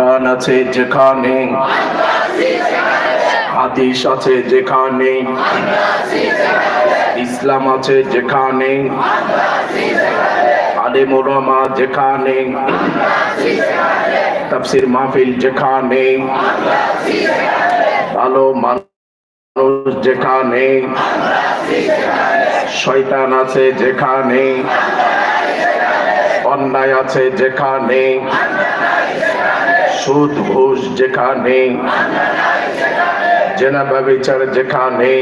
কোরআন আছে যেখানে, হাদিস আছে যেখানে, ইসলাম আছে যেখানে আলে মোরামা যেখানে, তাফসির মাহফিল যেখানে, ভালো মানুষ যেখানে, শয়তান আছে যেখানে, অন্যায় আছে যেখানে সুদ, ঘুষ যেখানে জেনা ব্যবচার যেখানে,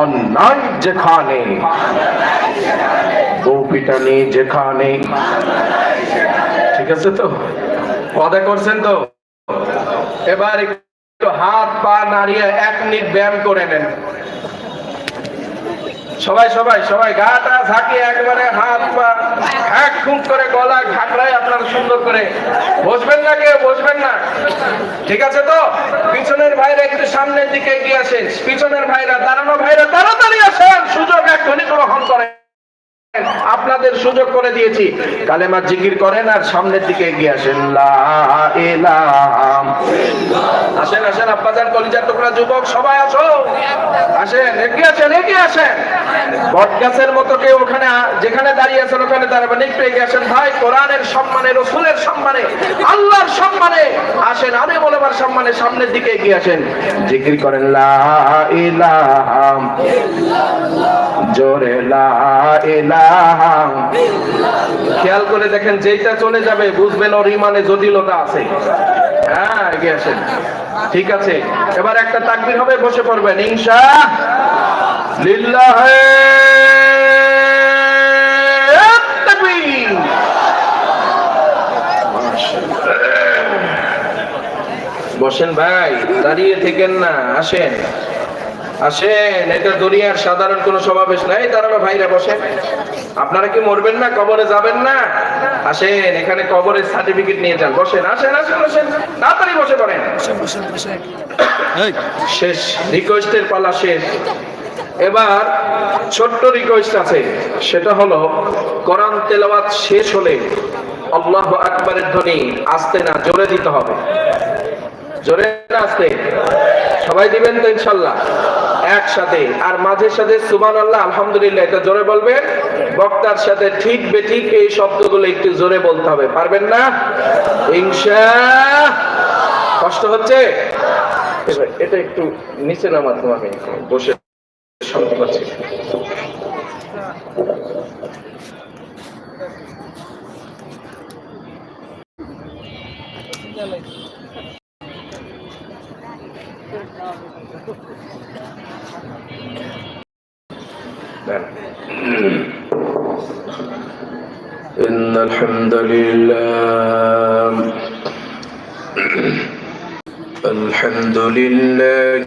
অন্যায় যেখানে, বউ পিটানি যেখানে। ঠিক আছে তো? কথা করছেন তো? এবার একটু হাত পা নাড়িয়ে এক মিনিট ব্যায়াম করে নেন। সবাই সবাই সবাই গাটা ঝাঁকিয়ে একবারে হাত পা হ্যাক খুঁক করে গলা ঘাকড়ায় আপনারা সুন্দর করে বসবেন না কেউ, বসবেন না। ঠিক আছে তো? পিছনের ভাইরা একটু সামনের দিকে এগিয়ে আসেন। পিছনের ভাইরা, দাঁড়ানো ভাইরা, তাড়াতাড়ি আসেন। সুযোগ এখনই গ্রহণ করেন। আপনাদের সুযোগ করে দিয়েছি। কালেমা জিকির করেন আর সামনের দিকে এগিয়ে আসেন। আসেন আসেন, আব্বাজান, কলিজার টুকরা, যুবক, সবাই আসো। আসেন, এগিয়ে জিকির করেন খেয়াল করে দেখেন, যেইটা চলে যাবে, বুঝবেন ওর ইমানে জটিলতা আছে। হ্যাঁ এগিয়ে আসেন। ঠিক আছে। এবার একটা তাকবির হবে, বসে পড়বেন। ইনশা লিল্লাহ বসেন ভাই দাঁড়িয়ে থেকেন না আসেন। আসেন এটা দুনিয়ার সাধারণ কোনো সমাবেশ নাই। দাঁড়ানো ভাইরা বসেন। আপনারা কি মরবেন না কবরে যাবেন না? আসেন এখানে কবরের সার্টিফিকেট নিয়ে যান। বসেন আসেন আসেন আসেন। তাড়াতাড়ি বসে পড়েন। শেষ রিকোয়েস্টের পালা শেষ। এবার ছোট্ট রিকোয়েস্ট আছে, সেটা হলো, কোরআন তেলাওয়াত শেষ হলে আল্লাহ আকবরের ধ্বনি আসতে না, জোরে দিতে হবে। জোরে আসতে? সবাই দিবেন তো ইনশাল্লাহ। একসাথে, আর মাঝে সাথে সুবান আল্লাহ আলহামদুলিল্লাহ, এটা জোরে বলবেন। বক্তার সাথে ঠিক বেঠিক এই শব্দগুলো একটু জোরে বলতে হবে। পারবেন না? ইনশা কষ্ট হচ্ছে? এটা একটু নিচে নামাতাম আমি বসে শুনতে পাচ্ছি إن الحمد لله الحمد لله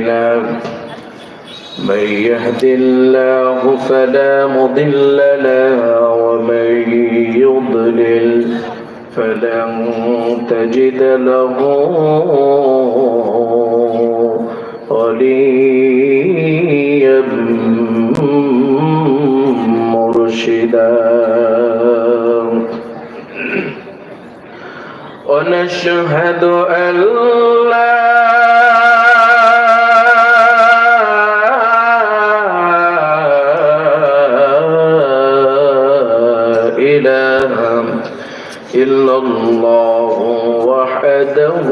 من يهد الله فلا مضل له ومن يضلل فلن تجد له وليا مرشدا. ونشهد أن لا إلا الله وحده